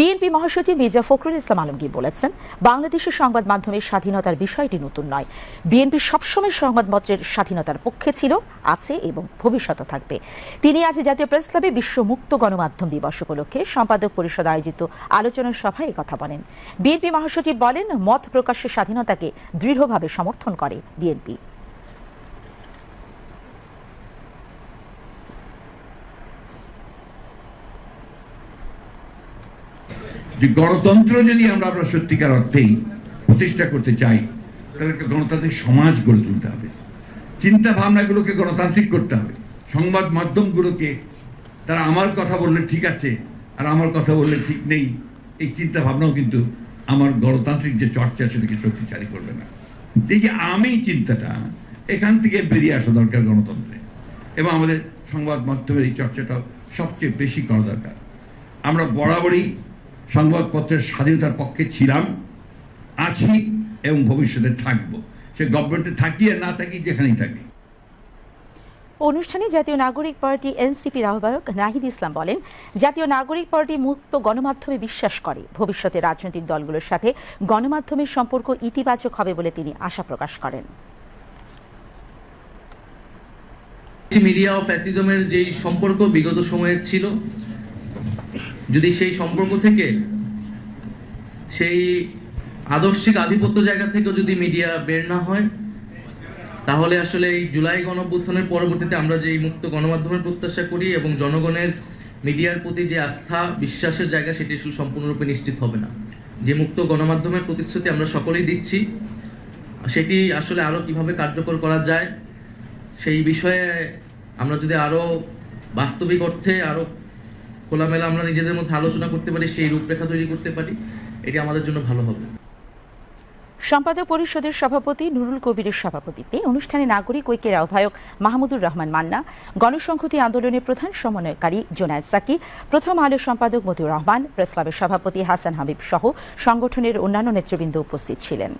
BNP মহাসচিব মির্জা ফখরুল ইসলাম আলমগীর বলেছেন, বাংলাদেশের সংবাদ মাধ্যমের স্বাধীনতার বিষয়টি নতুন নয়। বিএনপি সবসময় সংবাদপত্রের স্বাধীনতার পক্ষে ছিল, আছে এবং ভবিষ্যতে থাকবে। তিনি আজ জাতীয় প্রেস ক্লাবে বিশ্ব মুক্ত গণমাধ্যম দিবস উপলক্ষে সম্পাদক পরিষদ আয়োজিত আলোচনা সভায় কথা বলেন। বিএনপি মহাসচিব বলেন, মত প্রকাশের স্বাধীনতাকে দৃঢ়ভাবে সমর্থন করে বিএনপি। যে গণতন্ত্র যদি আমরা আমরা সত্যিকার অর্থেই প্রতিষ্ঠা করতে চাই, তাহলে গণতান্ত্রিক সমাজ গড়ে তুলতে হবে। চিন্তা ভাবনাগুলোকে গণতান্ত্রিক করতে হবে। সংবাদ মাধ্যমগুলোকে তারা আমার কথা বললে ঠিক আছে, আর আমার কথা বললে ঠিক নেই, এই চিন্তা ভাবনাও কিন্তু আমার গণতান্ত্রিক যে চর্চা, সেটাকে শক্তিশালী করবে না। এই যে আমি চিন্তাটা, এখান থেকে বেরিয়ে আসা দরকার গণতন্ত্রে। এবং আমাদের সংবাদ মাধ্যমের এই চর্চাটা সবচেয়ে বেশি করা দরকার। আমরা বরাবরই সংবাদপত্রের স্বাধীনতার পক্ষে ছিলাম আছি এবং ভবিষ্যতে থাকব। সে গভর্নমেন্টে থাকি আর না থাকি যেখানেই থাকি। অনুষ্ঠানে জাতীয় নাগরিক পার্টি এনসিপির আহ্বায়ক নাহিদ ইসলাম বলেন জাতীয় নাগরিক পার্টি মুক্ত গণমাধ্যমে বিশ্বাস করে। ভবিষ্যতে রাজনৈতিক দলগুলোর সাথে গণমাধ্যমের সম্পর্ক ইতিবাচক হবে বলে তিনি আশা প্রকাশ করেন। মিডিয়া ও ফ্যাসিজমের যেই সম্পর্ক বিগত সময়ে ছিল যদি সেই সম্পর্ক থেকে, সেই আদর্শিক আধিপত্য জায়গা থেকেও যদি মিডিয়া বের না হয়, তাহলে আসলে এই জুলাই গণঅভ্যুত্থানের পরবর্তীতে আমরা যে মুক্ত গণমাধ্যমের প্রত্যাশা করি এবং জনগণের মিডিয়ার প্রতি যে আস্থা, বিশ্বাসের জায়গা, সেটি সম্পূর্ণরূপে নিশ্চিত হবে না। যে মুক্ত গণমাধ্যমের প্রতিশ্রুতি আমরা সকলেই দিচ্ছি, সেটি আসলে আরও কীভাবে কার্যকর করা যায়, সেই বিষয়ে আমরা যদি আরও বাস্তবিক অর্থে আরও খোলামেলা আমরা নিজেদের মধ্যে আলোচনা করতে পারি, সেই রূপরেখা তৈরি করতে পারি, এটি আমাদের জন্য ভালো হবে। সম্পাদক পরিষদের সভাপতি নুরুল কবিরের সভাপতিত্বে অনুষ্ঠানে নাগরিক ঐক্যের আহ্বায়ক মাহমুদুর রহমান মান্না, গণসংহতি আন্দোলনের প্রধান সমন্বয়কারী জোনায়েদ সাকি, প্রথম আলো সম্পাদক মতিউর রহমান প্রেস ক্লাবের সভাপতি হাসান হাবিব সহ সংগঠনের অন্যান্য নেতৃবৃন্দ উপস্থিত ছিলেন।